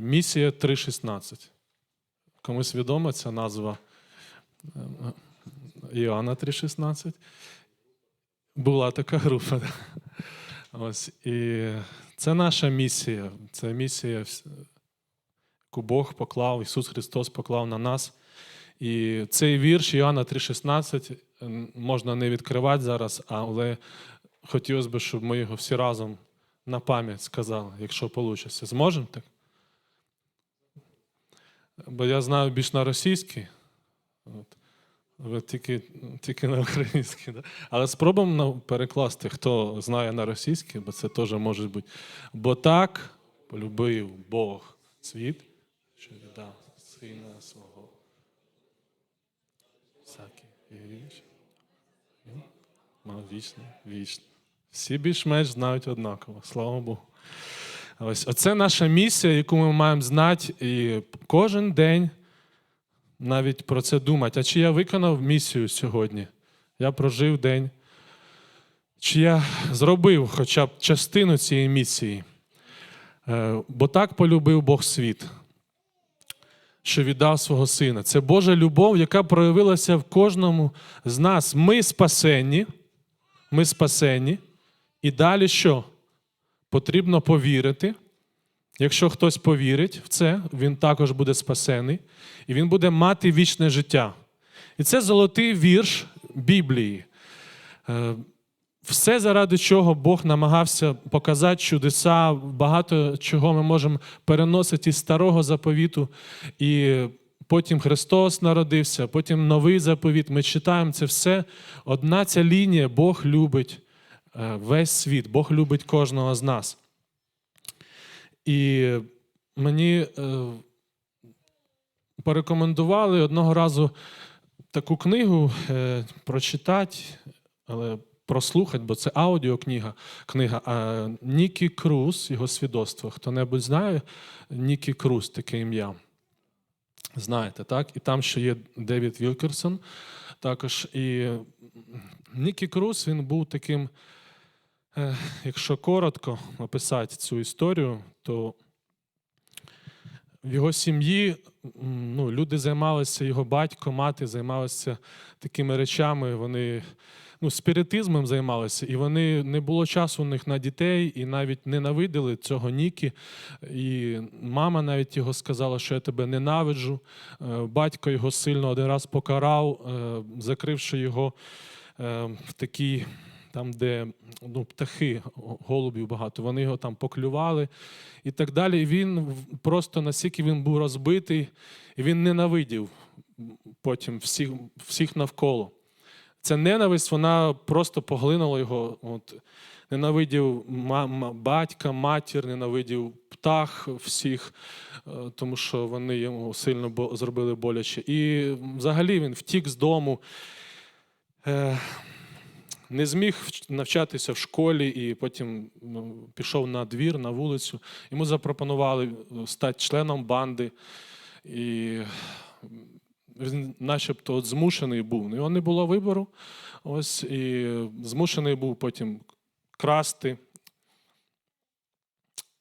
Місія 3.16. Комусь відома ця назва Е, Іоанна 3.16. Була така група. Ось, і це наша місія. Це місія, яку Бог поклав, Ісус Христос поклав на нас. І цей вірш Іоанна 3,16 можна не відкривати зараз, але хотілося б, щоб ми його всі разом на пам'ять сказали, якщо вийде. Зможемо так? Бо я знаю більш на російській, от. ви тільки, тільки на українській. Да? Але спробуємо перекласти, хто знає на російській, бо це теж може бути. Бо так полюбив Бог світ, що віддав сина свого. Всякий віч. Вічно, вічно. Всі більш-менш знають однаково, слава Богу. Ось оце наша місія, яку ми маємо знати, і кожен день навіть про це думати. А чи я виконав місію сьогодні? Я прожив день. Чи я зробив хоча б частину цієї місії? Е, Бо так полюбив Бог світ, що віддав свого сина. Це Божа любов, яка проявилася в кожному з нас. Ми спасенні, ми спасенні. І далі що? Потрібно повірити. Якщо хтось повірить в це, він також буде спасений, і він буде мати вічне життя. І це золотий вірш Біблії. Е, Все, заради чого Бог намагався показати чудеса, багато чого ми можемо переносити із старого заповіту. І потім Христос народився, потім новий заповіт. Ми читаємо це все. Одна ця лінія Бог любить весь світ, Бог любить кожного з нас. І мені е, порекомендували одного разу таку книгу е, прочитати, але прослухати, бо це аудіокнига. Книга. Нікі Круз, його свідоцтво. Хто-небудь знає Нікі Круз, таке ім'я. Знаєте, так? І там ще є Девід Вілкерсон. Також і Нікі Круз він був таким. Е, Якщо коротко описати цю історію, то в його сім'ї ну, люди займалися, його батько, мати займалися такими речами, вони ну, спіритизмом займалися, і вони не було часу у них на дітей, і навіть ненавидили цього Нікі. І мама навіть його сказала, що я тебе ненавиджу. Е, Батько його сильно один раз покарав, е, закривши його в такій там, де ну, птахи, голубів багато, вони його там поклювали і так далі. І він просто настільки він був розбитий, і він ненавидів потім всіх, всіх навколо. Ця ненависть, вона просто поглинула його. От, ненавидів батька, матір, ненавидів птах всіх, е, тому що вони йому сильно зробили боляче. І взагалі він втік з дому. Не зміг навчатися в школі і потім ну, пішов на двір, на вулицю. Йому запропонували е, стати членом банди. І він начебто змушений був. У нього не було вибору. Ось, і змушений був потім красти,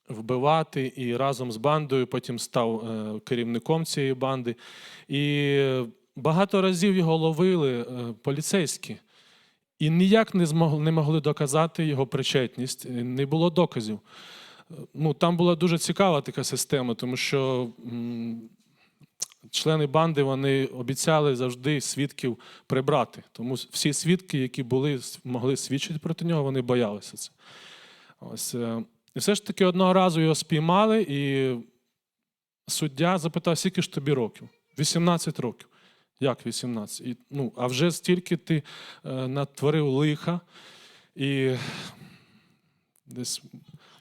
вбивати і разом з бандою потім став е, керівником цієї банди. І багато разів його ловили е, поліцейські. І ніяк не змогли не могли доказати його причетність, не було доказів. Ну, там була дуже цікава така система, тому що м, члени банди вони обіцяли завжди свідків прибрати. Тому всі свідки, які були, могли свідчити проти нього, вони боялися це. Ось, е, і все ж таки одного разу його спіймали, і суддя запитав, скільки ж тобі років? 18 років. Як 18? І, ну, а вже стільки ти е, натворив лиха. І десь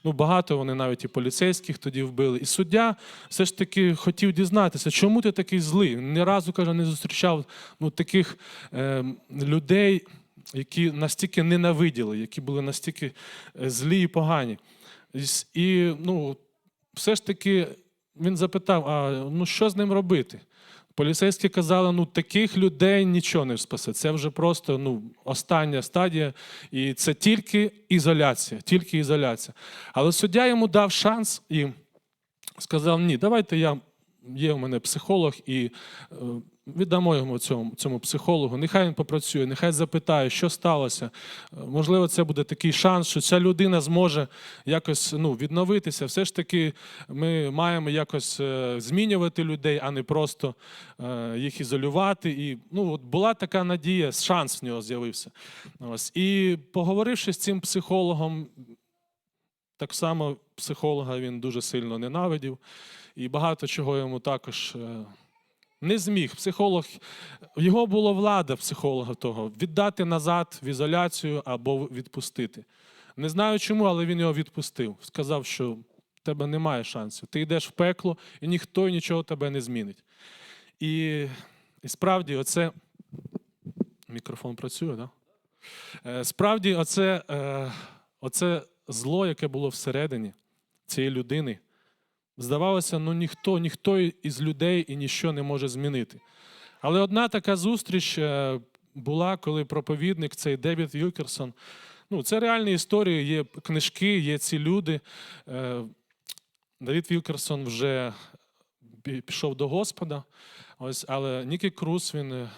ну, багато вони навіть і поліцейських тоді вбили. І суддя все ж таки хотів дізнатися, чому ти такий злий. Ні разу каже, не зустрічав ну, таких е, людей, які настільки ненавиділи, які були настільки е, злі і погані. І ну, все ж таки він запитав: а ну що з ним робити? Поліцейські казали, ну таких людей нічого не спасе. Це вже просто ну, остання стадія, і це тільки ізоляція, тільки ізоляція. Але суддя йому дав шанс і сказав: ні, давайте я. Є у мене психолог, і е, віддамо йому цьому, цьому психологу. Нехай він попрацює, нехай запитає, що сталося. Е, Можливо, це буде такий шанс, що ця людина зможе якось ну, відновитися. Все ж таки, ми маємо якось е, змінювати людей, а не просто е, їх ізолювати. І ну, от була така надія, шанс в нього з'явився. Ось. І поговоривши з цим психологом, так само психолога він дуже сильно ненавидів, і багато чого йому також не зміг. Психолог, його була влада психолога того віддати назад в ізоляцію або відпустити. Не знаю чому, але він його відпустив. Сказав, що в тебе немає шансів. Ти йдеш в пекло, і ніхто нічого тебе не змінить. І, і справді, оце. Мікрофон працює? Да? Справді, оце, е, оце зло, яке було всередині цієї людини, здавалося, ну ніхто, ніхто із людей і ніщо не може змінити. Але одна така зустріч е, була, коли проповідник, цей Девід Вілкерсон, ну, це реальні історії, є книжки, є ці люди. Е, Давід Вілкерсон вже пішов до Господа, ось, але Нікі Круз, він е,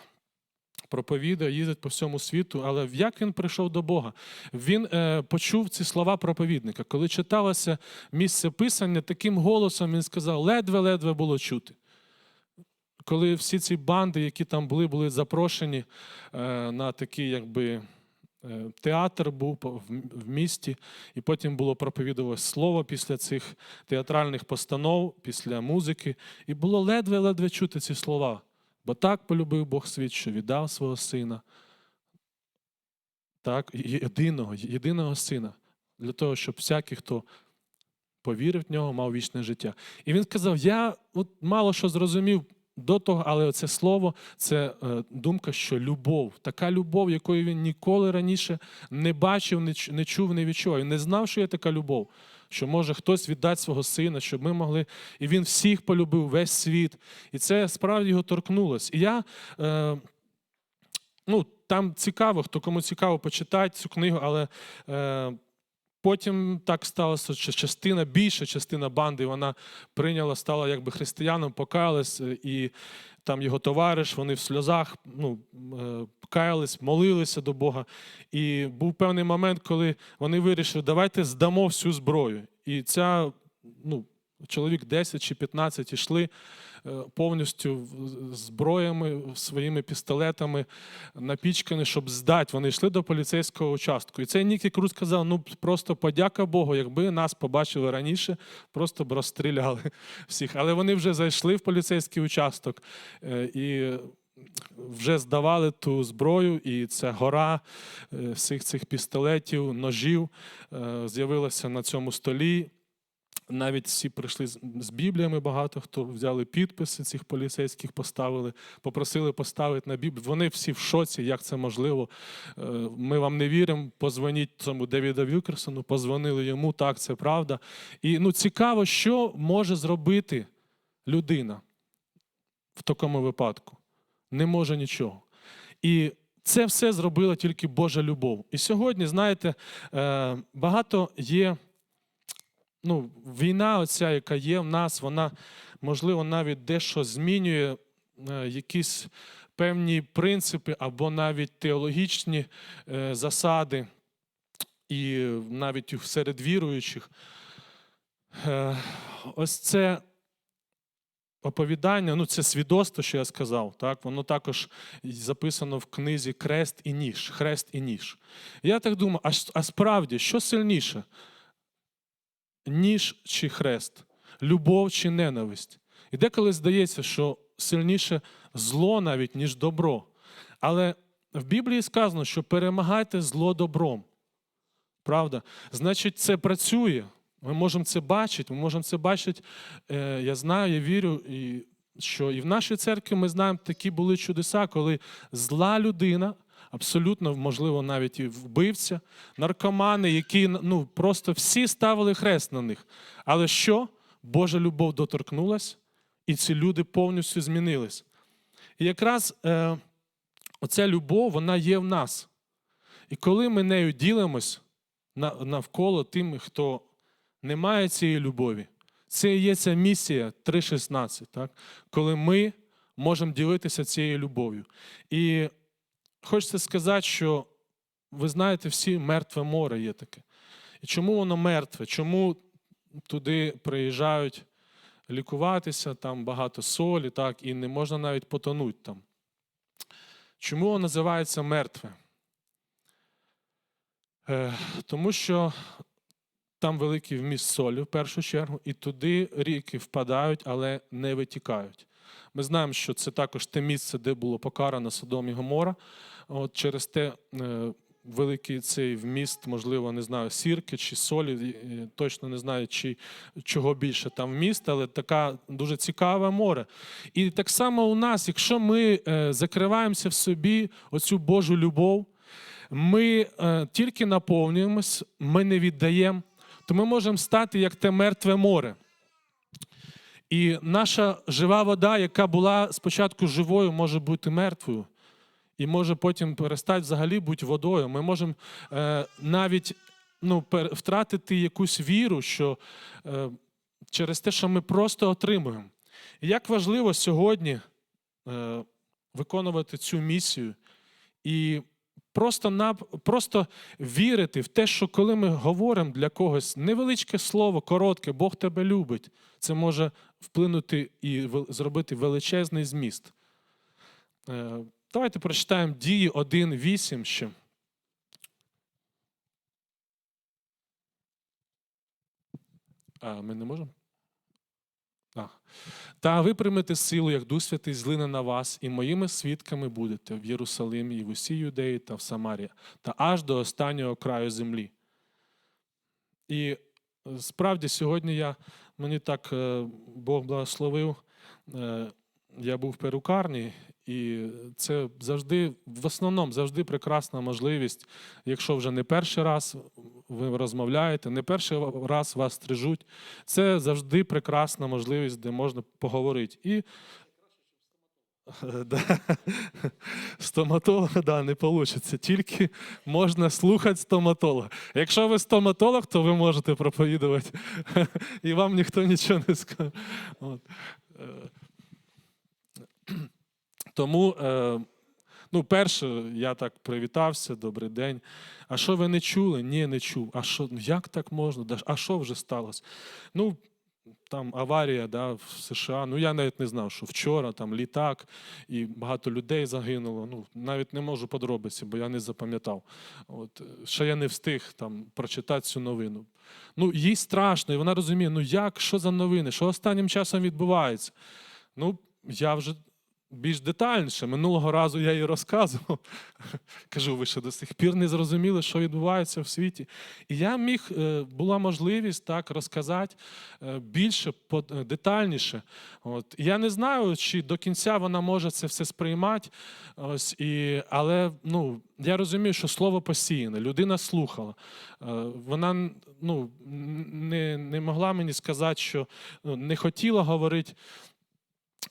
проповідає, їздить по всьому світу. Але як він прийшов до Бога? Він е, почув ці слова проповідника. Коли читалося місце писання, таким голосом він сказав: ледве-ледве було чути. Коли всі ці банди, які там були, були запрошені е, на такий, якби. е, Театр був в місті, і потім було проповідувалось слово після цих театральних постанов, після музики, і було ледве-ледве чути ці слова. Бо так полюбив Бог світ, що віддав свого сина, так, єдиного, єдиного сина, для того, щоб всякий, хто повірив в нього, мав вічне життя. І він сказав: Я от мало що зрозумів до того, але це слово це е, думка, що любов, така любов, якої він ніколи раніше не бачив, не, чув, не відчував. Він не знав, що є така любов. Що може хтось віддати свого сина, щоб ми могли. І він всіх полюбив, весь світ. І це справді його торкнулось. І я е, ну, там цікаво, хто кому цікаво почитати цю книгу, але е, потім так сталося, що частина, більша частина банди, вона прийняла, стала якби християном, покаялась, е, і там його товариш, вони в сльозах ну, е, каялись, молилися до Бога. І був певний момент, коли вони вирішили, давайте здамо всю зброю. І ця, ну, чоловік 10 чи 15 йшли е, повністю зброями, своїми пістолетами напічкані, щоб здати. Вони йшли до поліцейського участку. І цей Нікі Круз сказав: ну просто подяка Богу, якби нас побачили раніше, просто б розстріляли всіх. Але вони вже зайшли в поліцейський участок е, і вже здавали ту зброю, і ця гора е, всіх цих пістолетів, ножів з'явилася на цьому столі. Навіть всі прийшли з- Бібліями, багато хто взяли підписи цих поліцейських, поставили, попросили поставити на Біблію. Вони всі в шоці, як це можливо. Е, Ми вам не віримо. Позвоніть цьому Девіда Вілкерсону, позвонили йому, так, це правда. І ну, цікаво, що може зробити людина в такому випадку. Не може нічого. І це все зробила тільки Божа любов. І сьогодні, знаєте, е, багато є ну, війна, оця, яка є в нас, вона, можливо, навіть дещо змінює е, якісь певні принципи або навіть теологічні е, засади, і навіть серед віруючих. Е, ось це оповідання, ну це свідоцтво, що я сказав, так, воно також записано в книзі Крест і ніж. Хрест і ніж. Я так думаю, а, а справді, що сильніше? Ніж чи хрест, любов чи ненависть. І деколи здається, що сильніше зло навіть, ніж добро. Але в Біблії сказано, що перемагайте зло добром. Правда? Значить, це працює. Ми можемо це бачити. Ми можемо це бачити. Е, Я знаю, я вірю, що і в нашій церкві ми знаємо, такі були чудеса, коли зла людина, абсолютно, можливо, навіть і вбивця, наркомани, які ну, просто всі ставили хрест на них. Але що? Божа любов доторкнулась, і ці люди повністю змінились. І якраз е, оця любов, вона є в нас. І коли ми нею ділимось навколо тим, хто не має цієї любові, Це і є ця місія 3.16, так? коли ми можемо ділитися цією любов'ю. І хочеться сказати, що ви знаєте, всі мертве море є таке. І чому воно мертве? Чому туди приїжджають лікуватися, там багато солі, так, і не можна навіть потонути там. Чому воно називається мертве? Е, тому що там великий вміст солі в першу чергу, і туди ріки впадають, але не витікають. Ми знаємо, що це також те місце, де було покарано Содом і Гомора. От через те е, великий цей вміст, можливо, не знаю, сірки чи солі, е, точно не знаю, чи чого більше там вміст, але така дуже цікаве море. І так само у нас, якщо ми е, закриваємося в собі оцю Божу любов, ми тільки наповнюємось, ми не віддаємо, то ми можемо стати як те мертве море. І наша жива вода, яка була спочатку живою, може бути мертвою. І може потім перестати взагалі бути водою. Ми можемо е, навіть ну, втратити якусь віру, що е, через те, що ми просто отримуємо. І як важливо сьогодні е, виконувати цю місію і просто, нап- просто вірити в те, що коли ми говоримо для когось невеличке слово, коротке, Бог тебе любить, це може вплинути і зробити величезний зміст. Е, Давайте прочитаємо дії 1.8 ще. А, ми не можемо? Та ви приймете силу, як Дух Святий злине на вас, і моїми свідками будете в Єрусалимі, і в усій Юдеї та в Самарії, та аж до останнього краю землі. І е, справді сьогодні я, мені так е, Бог благословив. Я був в перукарні, і це завжди, в основному, завжди прекрасна можливість, якщо вже не перший раз ви розмовляєте, не перший раз вас стрижуть. Це завжди прекрасна можливість, де можна поговорити. І Да. Стоматолога, да, не вийде. Тільки можна слухати стоматолога. Якщо ви стоматолог, то ви можете проповідувати, і вам ніхто нічого не скаже. Тому, е, ну, перше, я так привітався, добрий день. А що ви не чули? Ні, не чув. А що, ну, як так можна? А що вже сталося? Ну, там аварія да, в США. Ну, я навіть не знав, що вчора там літак і багато людей загинуло. Ну, навіть не можу подробиці, бо я не запам'ятав. От, ще я не встиг там прочитати цю новину. Ну, їй страшно, і вона розуміє, ну як, що за новини, що останнім часом відбувається. Ну, я вже більш детальніше. Минулого разу я їй розказував. Кажу, ви ще до сих пір не зрозуміли, що відбувається в світі. І я міг, е, була можливість так розказати е, більше, е, детальніше. От. Я не знаю, чи до кінця вона може це все сприймати. Ось, і, але ну, я розумію, що слово посіяне, людина слухала. Вона ну, не, не могла мені сказати, що ну, не хотіла говорити.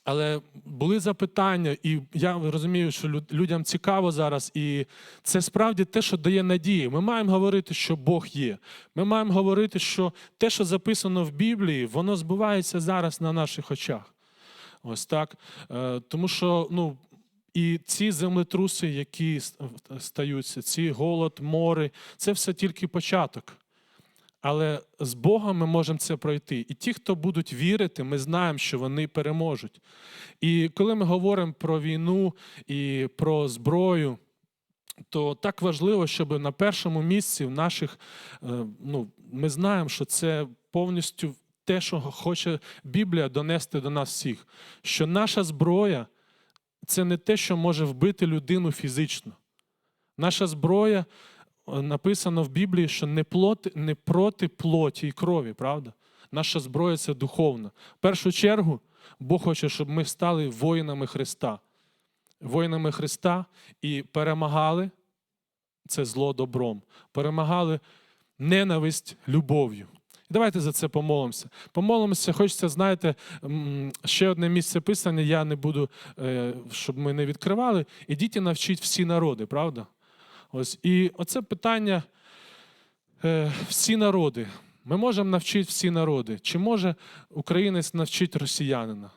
Але були запитання, і я розумію, що людям цікаво зараз, і це справді те, що дає надію. Ми маємо говорити, що Бог є. Ми маємо говорити, що те, що записано в Біблії, воно збувається зараз на наших очах. Ось так. Е, Тому що ну, і ці землетруси, які стаються, ці голод, мори, це все тільки початок. Але з Богом ми можемо це пройти. І ті, хто будуть вірити, ми знаємо, що вони переможуть. І коли ми говоримо про війну і про зброю, то так важливо, щоб на першому місці в наших, е, ну, ми знаємо, що це повністю те, що хоче Біблія донести до нас всіх. Що наша зброя це не те, що може вбити людину фізично. Наша зброя написано в Біблії, що не, плоти, не проти плоті і крові, правда? Наша зброя це духовна. В першу чергу Бог хоче, щоб ми стали воїнами Христа. Воїнами Христа і перемагали це зло добром, перемагали ненависть любов'ю. Давайте за це помолимося. Помолимося, хочеться, знаєте, ще одне місце писання, я не буду, е, щоб ми не відкривали. Ідіть і навчіть всі народи, правда? Ось. І оце питання е, всі народи. Ми можемо навчити всі народи. Чи може українець навчити росіянина?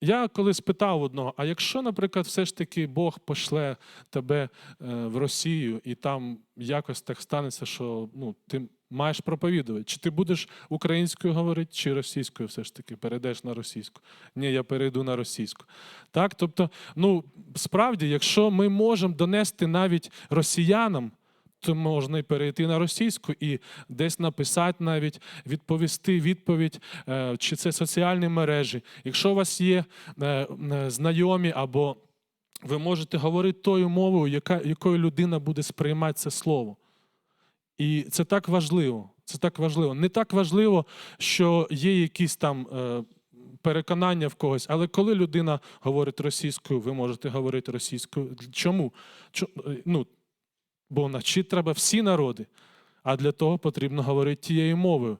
Я колись питав одного: а якщо, наприклад, все ж таки Бог пошле тебе е, в Росію, і там якось так станеться, що ну, ти маєш проповідувати, чи ти будеш українською говорити, чи російською все ж таки перейдеш на російську? Ні, я перейду на російську. Так, тобто, ну справді, якщо ми можемо донести навіть росіянам, то можна і перейти на російську і десь написати навіть, відповісти відповідь, е, чи це соціальні мережі. Якщо у вас є е, е, знайомі або ви можете говорити тою мовою, яка, якою людина буде сприймати це слово. І це так важливо. Це так важливо. Не так важливо, що є якісь там е, переконання в когось, але коли людина говорить російською, ви можете говорити російською. Чому? Чо- е, ну, бо навчити треба всі народи, а для того потрібно говорити тією мовою.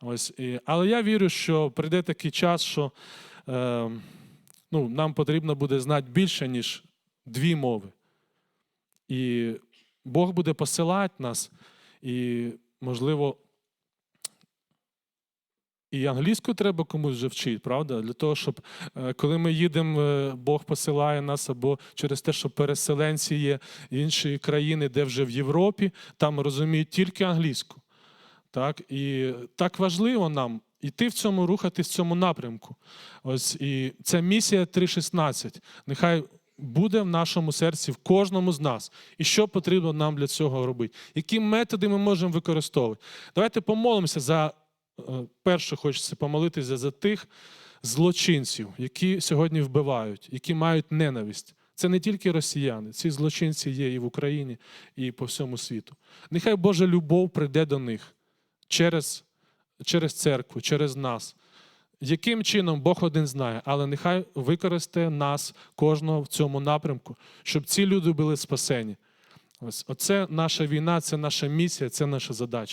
Ось, але я вірю, що прийде такий час, що е, ну, нам потрібно буде знати більше, ніж дві мови. І Бог буде посилати нас, і, можливо, і англійську треба комусь вже вчити, правда? Для того, щоб е, коли ми їдемо, е, Бог посилає нас, або через те, що переселенці є інші країни, де вже в Європі, там розуміють тільки англійську. Так? І так важливо нам іти в цьому, рухатись в цьому напрямку. Ось і ця місія 3.16. Нехай буде в нашому серці, в кожному з нас. І що потрібно нам для цього робити? Які методи ми можемо використовувати? Давайте помолимося за е, перше, хочеться помолитися за тих злочинців, які сьогодні вбивають, які мають ненависть. Це не тільки росіяни, ці злочинці є і в Україні, і по всьому світу. Нехай Божа любов прийде до них через, через церкву, через нас. Яким чином Бог один знає, але нехай використає нас, кожного в цьому напрямку, щоб ці люди були спасені. Ось оце наша війна, це наша місія, це наша задача.